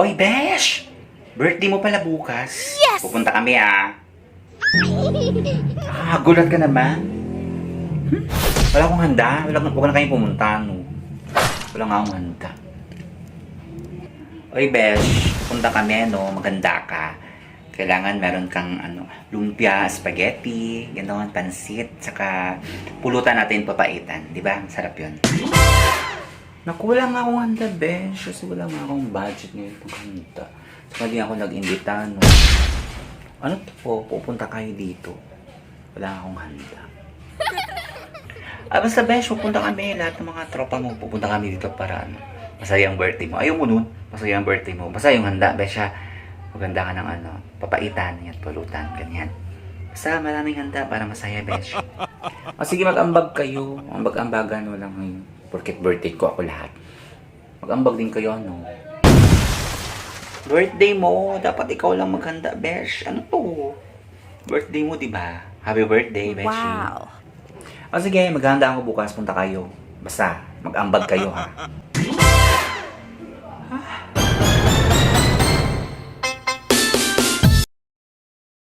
Oy, Besh! Birthday mo pala bukas. Yes! Pupunta kami ah. Ah, gulat ka naman. Hmm? Wala akong handa. Wala, wala na kayong pumunta, no? Wala nga akong handa. Oy, Besh. Punta kami, no? Maganda ka. Kailangan meron kang, ano, lumpia, spaghetti, gano'n, pansit, saka pulutan natin papaitan. Di ba? Sarap yun. Nakulang akong handa, Besh. Kasi wala nga akong budget ngayon pang handa. Saka di ako nag-imbita, no? Ano to po? Pupunta kayo dito. Wala akong handa. ah, basta Besh, pupunta kami. Lahat ng mga tropa mo, pupunta kami dito para ano, masaya ang birthday mo. Ayaw mo nun. Masaya ang birthday mo. Basta yung handa, Besh, ha? Maganda ka ng ano, papaitan, yan, pulutan, ganyan. Basta maraming handa para masaya, Besh. O sige, mag-ambag kayo. Ambag-ambagan, walang ngayon. Porkit birthday ko ako lahat. Mag-ambag din kayo, ano? Birthday mo, dapat ikaw lang maghanda, Besh. Ano to? Birthday mo, di ba? Happy birthday, Beshi. Wow. O oh, sige, maghanda ako bukas. Punta kayo. Basta, mag-ambag kayo, ha? ha?